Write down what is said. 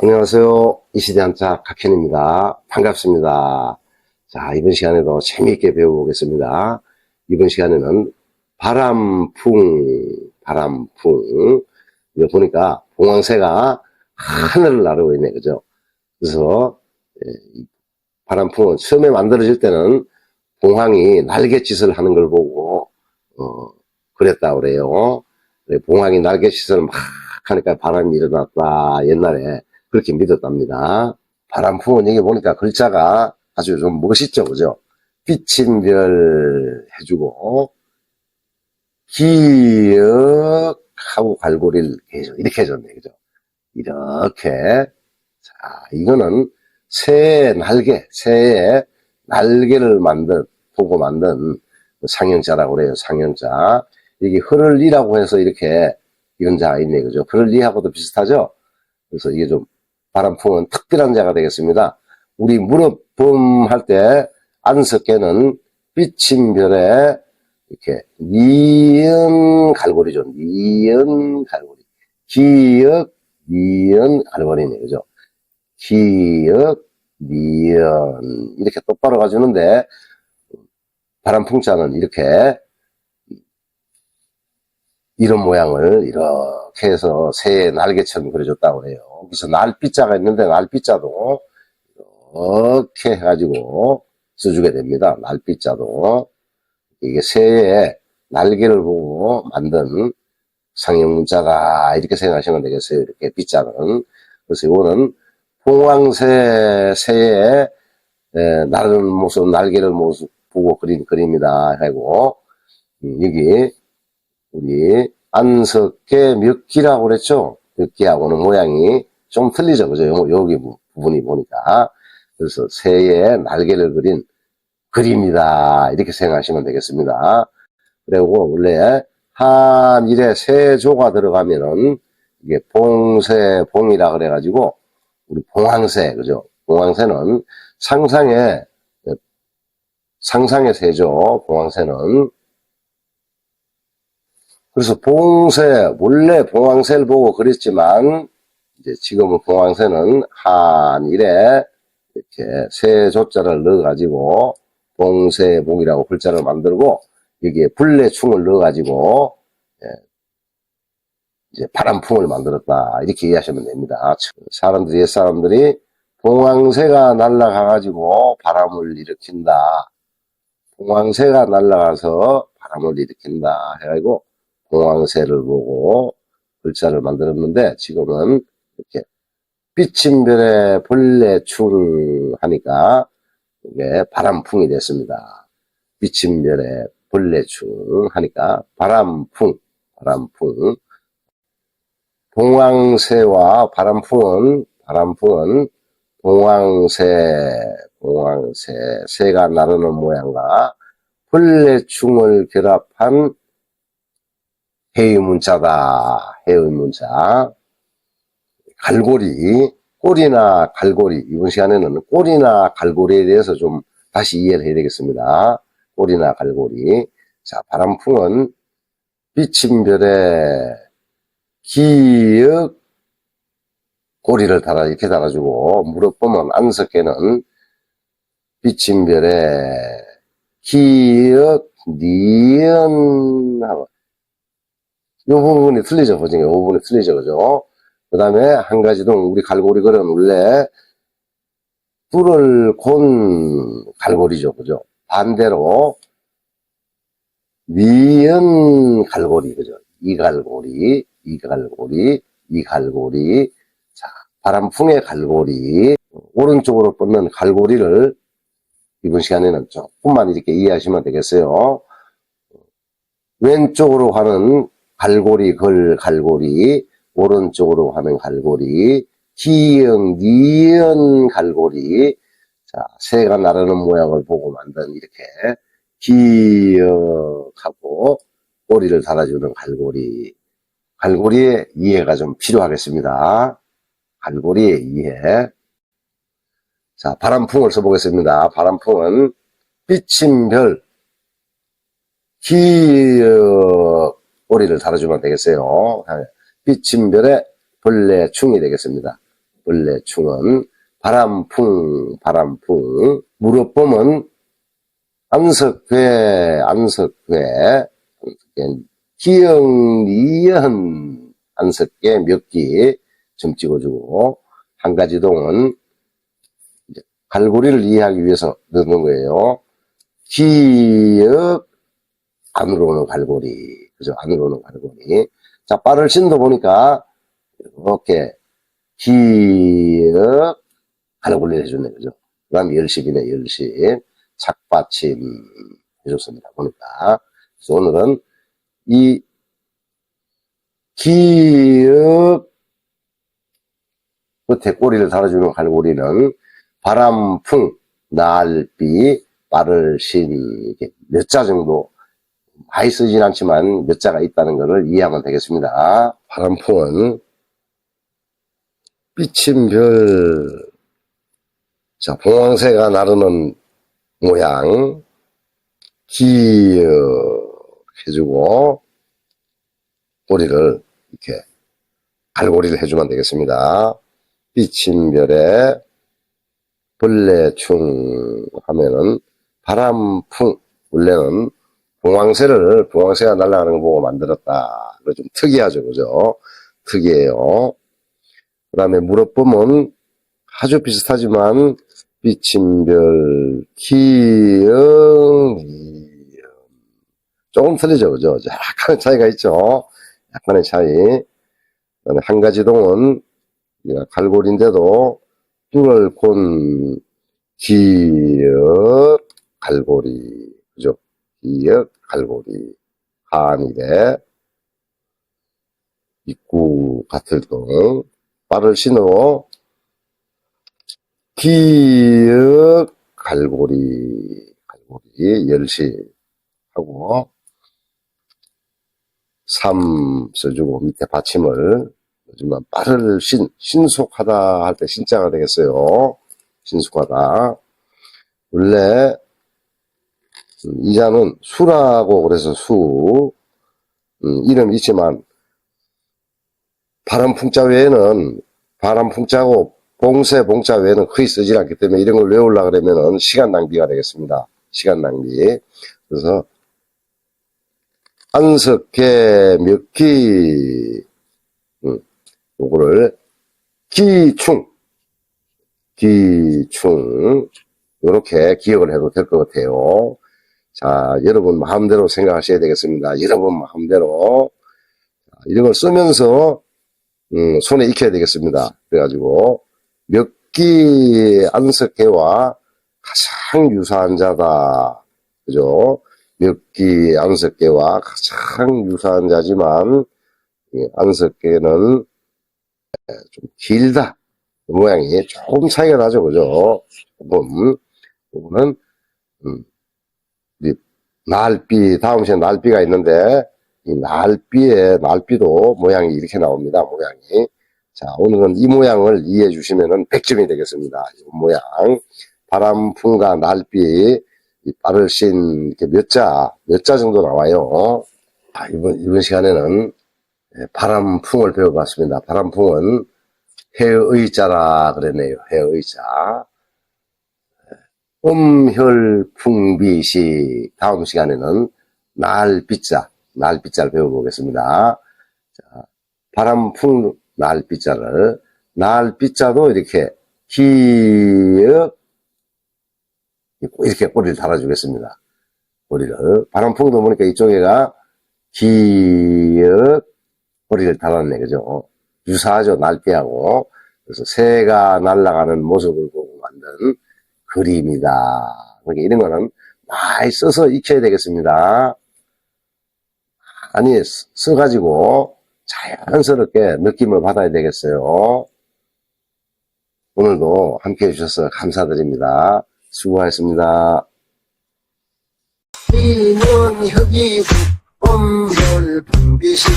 안녕하세요. 이 시대 한자 각현입니다. 반갑습니다. 자, 이번 시간에도 재미있게 배워보겠습니다. 이번 시간에는 바람풍, 바람풍. 이거 보니까 봉황새가 하늘을 나르고 있네, 그죠? 그래서, 예, 이 바람풍은 처음에 만들어질 때는 봉황이 날갯짓을 하는 걸 보고, 어, 그랬다 그래요. 그래, 봉황이 날갯짓을 막 하니까 바람이 일어났다. 옛날에 그렇게 믿었답니다. 바람풍은 여기 보니까 글자가 아주 좀 멋있죠, 그죠? 빛인 별 해주고, 기역하고 갈고리를 해줘. 이렇게 해줬네, 그죠? 이렇게. 자, 이거는 새의 날개, 새의 날개를 만든, 보고 만든 상형자라고 그래요, 상형자. 여기 흐를리라고 해서 이렇게 이런 자가 있네, 그죠? 흐를리하고도 비슷하죠? 그래서 이게 좀 바람풍은 특별한 자가 되겠습니다. 우리 무릎봄 할때 안석계는 삐침별에 이렇게 니은 갈고리죠. 니은 갈고리. 기역, 니은 갈고리네. 그죠? 기역, 니은. 이렇게 똑바로 가주는데, 바람풍자는 이렇게, 이런 모양을 이렇게 해서 새의 날개처럼 그려줬다고 해요. 그래서 날삐자가 있는데 날삐자도 이렇게 해가지고 써주게 됩니다. 날삐자도. 이게 새의 날개를 보고 만든 상형 문자가 이렇게 생각하시면 되겠어요. 이렇게 삐자는. 그래서 이거는 봉황새 새의 에, 나르는 모습, 날개를 모습 보고 그린 그림이다 하고 음, 여기 우리 안석계 몇 기라고 그랬죠? 몇 기하고는 모양이 좀 틀리죠. 그죠? 요- 여기 부- 부분이 보니까. 그래서 새의 날개를 그린 그림이다. 이렇게 생각하시면 되겠습니다. 그리고 원래 한일에 세조가 들어가면은 이게 봉새, 봉이라 그래가지고 우리 봉황새, 그죠? 봉황새는 상상의, 상상의 새죠. 봉황새는. 그래서 봉새, 원래 봉황새를 보고 그랬지만, 이제 지금은 봉황새는 한일에 이렇게 세 조자를 넣어가지고, 봉새봉이라고 글자를 만들고, 여기에 불내충을 넣어가지고, 예, 이제 바람풍을 만들었다. 이렇게 이해하시면 됩니다. 사람들이, 옛 사람들이 봉황새가 날아가가지고 바람을 일으킨다. 봉황새가 날아가서 바람을 일으킨다. 해가지고, 봉황새를 보고 글자를 만들었는데 지금은 이렇게 빛인별의 벌레충 하니까 이게 바람풍이 됐습니다. 빛인별의 벌레충 하니까 바람풍, 바람풍. 봉황새와 바람풍은 바람풍은 봉황새, 봉황새, 새가 나르는 모양과 벌레충을 결합한 해의 문자다. 해의 문자. 갈고리, 꼬리나 갈고리. 이번 시간에는 꼬리나 갈고리에 대해서 좀 다시 이해를 해야 되겠습니다. 꼬리나 갈고리. 자, 바람풍은 비침별에 기역 꼬리를 달아, 이렇게 달아주고, 무릎 보면 안석계는 비침별에 기역 니은 요 부분이 틀리죠, 보증에. 요 부분이 틀리죠, 그죠? 그 다음에 한 가지 동, 우리 갈고리 글은 원래 뿔을 곤 갈고리죠, 그죠? 반대로 니은 갈고리, 그죠? 이 갈고리, 이 갈고리, 이 갈고리. 자, 바람풍의 갈고리. 오른쪽으로 뻗는 갈고리를 이번 시간에는 조금만 이렇게 이해하시면 되겠어요. 왼쪽으로 가는 갈고리, 걸, 갈고리, 오른쪽으로 가는 갈고리, 기역, 니은 갈고리, 자, 새가 나르는 모양을 보고 만든 이렇게 기역하고 꼬리를 달아주는 갈고리. 갈고리의 이해가 좀 필요하겠습니다. 갈고리의 이해. 자, 바람풍을 써보겠습니다. 바람풍은 빛인 별, 기역, 꼬리를 달아주면 되겠어요. 빛침별의 벌레충이 되겠습니다. 벌레충은 바람풍, 바람풍. 무릎범은 안석회, 안석회, 기영리연 안석계 몇기 점 찍어주고, 한 가지 동은 갈고리를 이해하기 위해서 넣는 거예요. 기역, 안으로 오는 갈고리. 그죠? 안으로 오는 갈고리. 자, 빠를 신도 보니까, 이렇게, 기역, 갈고리를 해주네, 그죠? 그 다음에 열십이네, 열십. 착받침 해줬습니다. 보니까. 그래서 오늘은 이 기역 끝에 꼬리를 달아주는 갈고리는 바람 풍, 날비, 빠를 신, 이렇게 몇 자 정도 많이 쓰진 않지만 몇 자가 있다는 것을 이해하면 되겠습니다. 바람풍은 삐침별, 자, 봉황새가 나르는 모양, 기역 해주고, 꼬리를 이렇게 갈고리를 해주면 되겠습니다. 삐침별에 벌레충 하면은 바람풍, 원래는 봉황새를, 봉황새가 날아가는 거 보고 만들었다. 그거 좀 특이하죠, 그죠? 특이해요. 그 다음에 무릎범은 아주 비슷하지만 기영, 이영. 조금 틀리죠, 그죠? 약간의 차이가 있죠? 약간의 차이. 그 다음에 한 가지 동은 갈고리인데도 뚫을 곤, 기역, 갈고리. 그죠? 기역, 갈고리. 한일에 입구 같을 동. 빠를 신어 기역, 갈고리. 갈고리. 열시. 하고, 삼 써주고 밑에 받침을 요즘은 빠를 신, 신속하다 할 때 신자가 되겠어요. 신속하다. 원래 음, 이자는 수라고 그래서 수 음, 이름이 있지만 바람 풍자 외에는 바람 풍자고 봉쇄 봉자 외에는 거의 쓰지 않기 때문에 이런 걸 외우려고 그러면은 시간 낭비가 되겠습니다. 시간 낭비. 그래서 안석계 몇기 음, 요거를 기충 기충 요렇게 기억을 해도 될 것 같아요. 자, 여러분 마음대로 생각하셔야 되겠습니다. 여러분 마음대로 자, 이런 걸 쓰면서 음, 손에 익혀야 되겠습니다. 그래가지고 몇기 안석계와 가장 유사한 자다. 그죠? 몇기 안석계와 가장 유사한 자지만 이 안석계는 좀 길다. 모양이 조금 차이가 나죠, 그죠? 조금. 이거는, 음, 이 날비, 다음 시에 날비가 있는데, 이 날비의, 날비도 모양이 이렇게 나옵니다, 모양이. 자, 오늘은 이 모양을 이해해 주시면은 100점이 되겠습니다. 이 모양. 바람풍과 날비, 이 빠를 신, 이렇게 몇 자, 몇 자 정도 나와요. 아, 이번, 이번 시간에는 예, 바람풍을 배워봤습니다. 바람풍은 해의자라 그랬네요. 해의자. 음혈풍비시 다음 시간에는 날비자, 날비자를 배워보겠습니다. 자, 바람풍 날비자를 날비자도 이렇게 기역 이렇게 꼬리를 달아주겠습니다. 꼬리를 바람풍도 보니까 이쪽에가 기역 꼬리를 달았네, 그죠? 유사하죠, 날개하고. 그래서 새가 날아가는 모습을 보고 만든 그림이다. 그러니까 이런 거는 많이 써서 익혀야 되겠습니다. 아니, 쓰- 써가지고 자연스럽게 느낌을 받아야 되겠어요. 오늘도 함께 해주셔서 감사드립니다. 수고하셨습니다. 비는 흙이고 엄혈 분비시